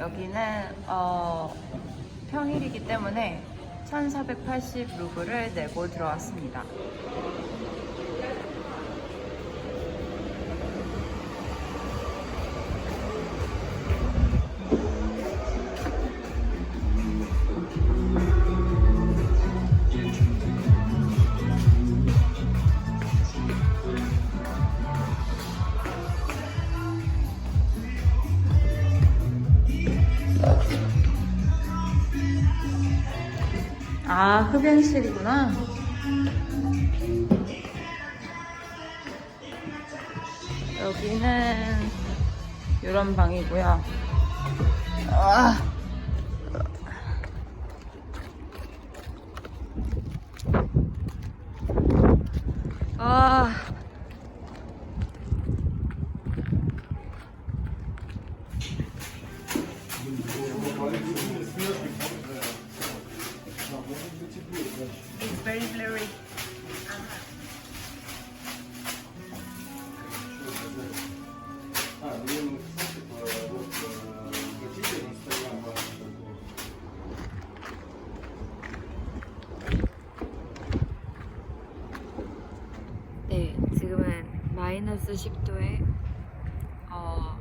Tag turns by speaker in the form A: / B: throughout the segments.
A: 여기는 어, 평일이기 때문에 1480 루블을 내고 들어왔습니다. 아, 흡연실이구나. 여기는 이런 방이고요. 아. 마이너스 10도에 어,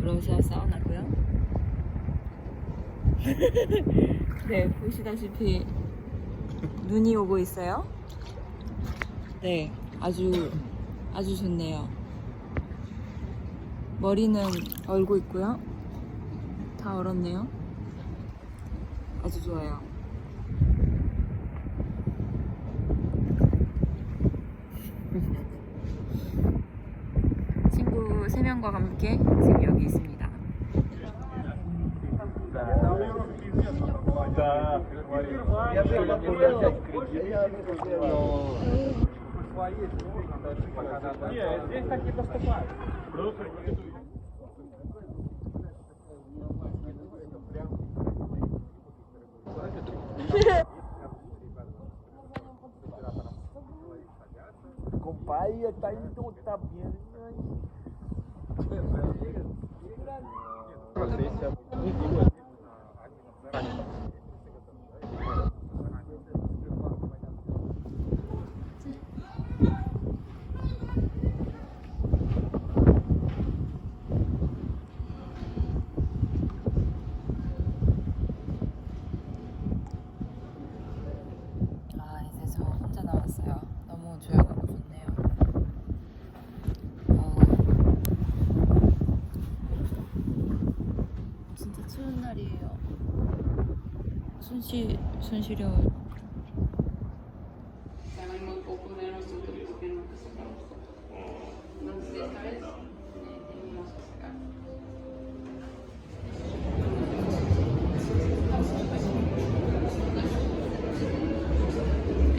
A: 러시아 사우나고요. 네, 보시다시피 눈이 오고 있어요. 네, 아주 아주 좋네요. 머리는 얼고 있고요. 다 얼었네요. 아주 좋아요. 친구 3명과 함께 지금 여기 있습니다. 아 이제 저 혼자 남았어요. 너무 조용하고 좋네요. 어, 진짜 추운 날이에요. 손시 손시려
B: eh.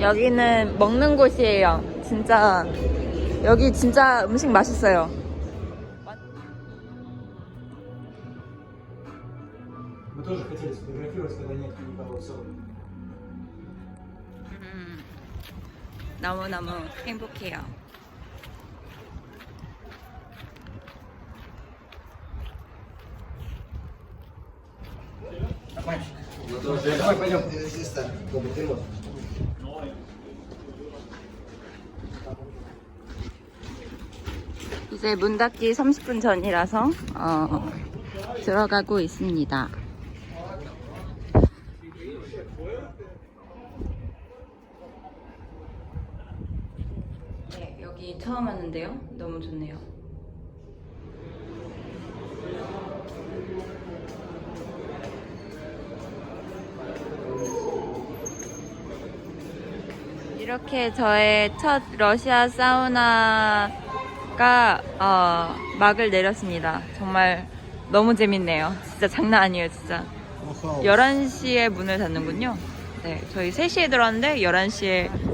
A: 여기는 먹는 곳이에요. 진짜 여기 진짜 음식 맛있어요.
C: Мы тоже хотели сфотографировать, когда нет никого в салоне.
A: 너무 너무 행복해요.
C: Давай пойдем.
A: 이제 문 닫기 30분 전이라서 어, 들어가고 있습니다. 여기 처음 왔는데요. 너무 좋네요. 이렇게 저의 첫 러시아 사우나가 어, 막을 내렸습니다. 정말 너무 재밌네요. 진짜 장난 아니에요, 진짜. 11시에 문을 닫는군요. 네, 저희 3시에 들어왔는데 11시에